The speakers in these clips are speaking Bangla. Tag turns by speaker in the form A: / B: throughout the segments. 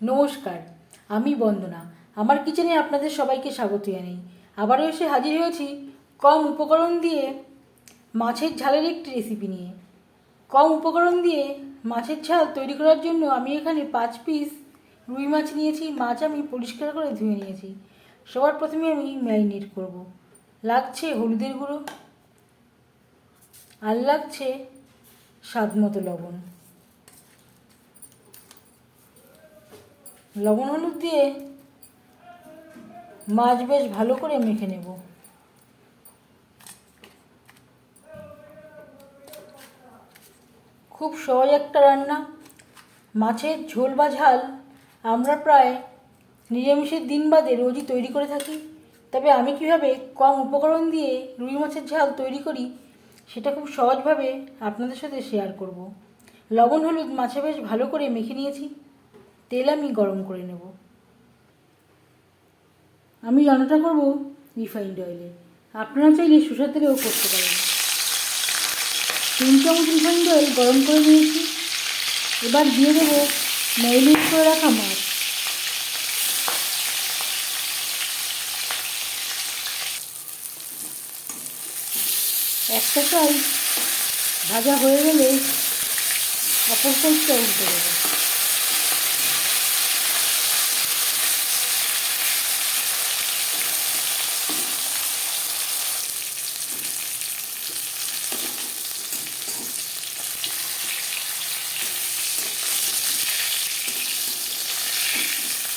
A: নমস্কার, আমি বন্দনা। আমার কিচেনে আপনাদের সবাইকে স্বাগত জানাই। আবারও এসে হাজির হয়েছি কম উপকরণ দিয়ে মাছের ঝালের একটি রেসিপি নিয়ে। কম উপকরণ দিয়ে মাছের ঝাল তৈরি করার জন্য আমি এখানে পাঁচ পিস রুই মাছ নিয়েছি, মাছ আমি পরিষ্কার করে ধুয়ে নিয়েছি। সবার প্রথমে আমি ম্যারিনেট করব। লাগছে হলুদের গুঁড়ো আর লাগছে স্বাদ মতো লবণ। লবণ হলুদ দিয়ে মাছ বেশ ভালো করে মেখে নেব। খুব সহজ একটা রান্না। মাছের ঝোল বা ঝাল আমরা প্রায় নিরামিষের দিন বাদে রোজই তৈরি করে থাকি। তবে আমি কীভাবে কম উপকরণ দিয়ে রুই মাছের ঝাল তৈরি করি, সেটা খুব সহজভাবে আপনাদের সাথে শেয়ার করব। লবণ হলুদ মাছে বেশ ভালো করে মেখে নিয়েছি। তেল আমি গরম করে নেব। আমি রান্নাটা করব রিফাইন্ড অয়েলে। আপনারা চাইলে সরষের তেলেও করতে পারেন। তিন চামচ রিফাইন্ড অয়েল গরম করে নিয়েছি। এবার দিয়ে দেবো ম্যারিনেট করে রাখা মাছ। একটা সাইড ভাজা হয়ে গেলে অপর সাইডটা উল্টে দেবো।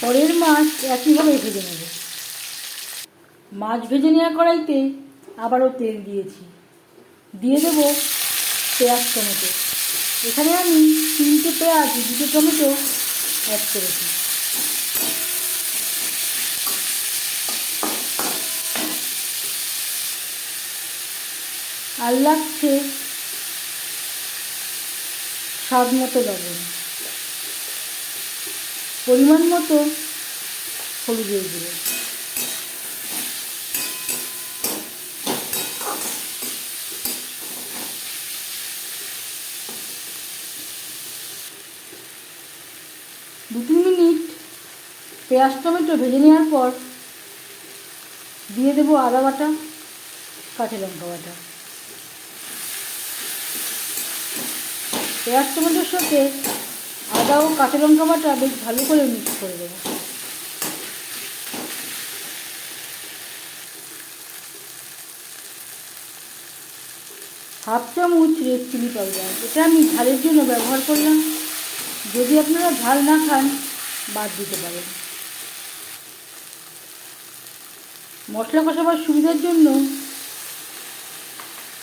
A: পরের মাছ একইভাবে ভেজে নেব। মাছ ভেজে নেওয়া কড়াইতে আবারও তেল দিয়েছি। দিয়ে দেবো পেঁয়াজ টমেটো। এখানে আমি তিনটে পেঁয়াজ, দুটো টমেটো অ্যাড করেছি। আর লাগছে স্বাদ মতো লবণ। পরিমাণ মতো হলুদের গুঁড়ো দু তিন মিনিট পেঁয়াজ টমেটো ভেজে নেওয়ার পর দিয়ে দেবো আদা বাটা, কাঁচা লঙ্কা বাটা। পেঁয়াজ টমেটোর সাথে আদা ও কাঁচা লঙ্কা বাটা বেশ ভালো করে মিক্স করে দেবো। হাফ চামচ রেড চিলি পাউডার এটা আমি ঝালের জন্য ব্যবহার করলাম। যদি আপনারা ঝাল না খান, বাদ দিতে পারেন। মশলা কষাবার সুবিধার জন্য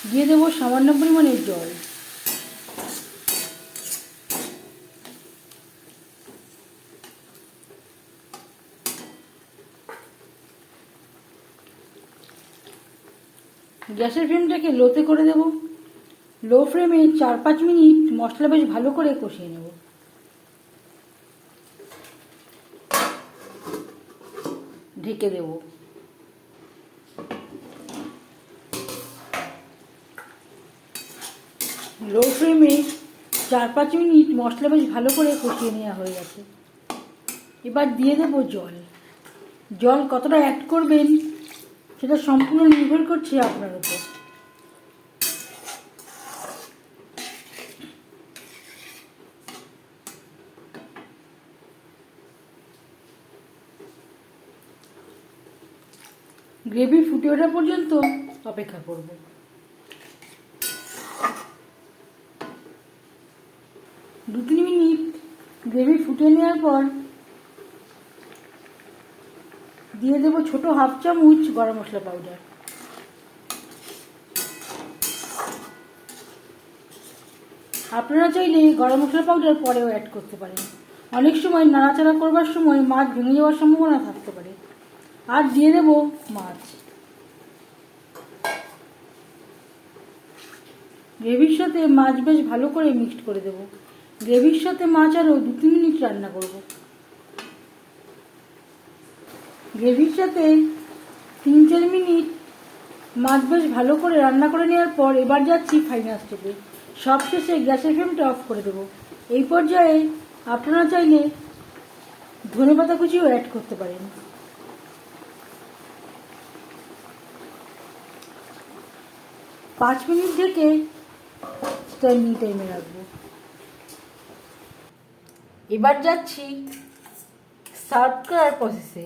A: দিয়ে দেবো সামান্য পরিমাণের জল। গ্যাসের ফ্লেমটাকে লোতে করে দেব। লো ফ্লেমে চার পাঁচ মিনিট মশলা বেশ ভালো করে কষিয়ে নেব। ঢেকে দেব। লো ফ্লেমে চার পাঁচ মিনিট মশলা বেশ ভালো করে কষিয়ে নেওয়া হয়ে গেছে। এবার দিয়ে দেব জল। জল কতটা অ্যাড করবেন সেটা সম্পূর্ণ নির্ভর করছে আপনার উপর। গ্রেভি ফুটে ওঠা পর্যন্ত অপেক্ষা করব। দু তিন মিনিট গ্রেভি ফুটে নেওয়ার পর দিয়ে দেবো ছোটো হাফ চামচ গরম মশলা পাউডার আপনারা চাইলে গরম মশলা পাউডার পরেও অ্যাড করতে পারেন। অনেক সময় নাড়াচাড়া করবার সময় মাছ ভেঙে যাওয়ার সম্ভাবনা থাকতে পারে। আর দিয়ে দেব মাছ। গ্রেভির সাথে মাছ বেশ ভালো করে মিক্সড করে দেব। গ্রেভির সাথে মাছ আরও দু তিন মিনিট রান্না করব। গ্রেভির সাথে তিন চার মিনিট মাছ বেশ ভালো করে রান্না করে নেওয়ার পর এবার যাচ্ছি ফাইনাল স্টেপে সবশেষে গ্যাসের ফ্লেমটা অফ করে দেবো। এই পর্যায়ে আপনারা চাইলে ধনেপাতা কুচিও অ্যাড করতে পারেন। পাঁচ মিনিট ঢেকে স্ট্যান্ডিং টাইমে রাখব। এবার যাচ্ছি সার্ভ করার প্রসেসে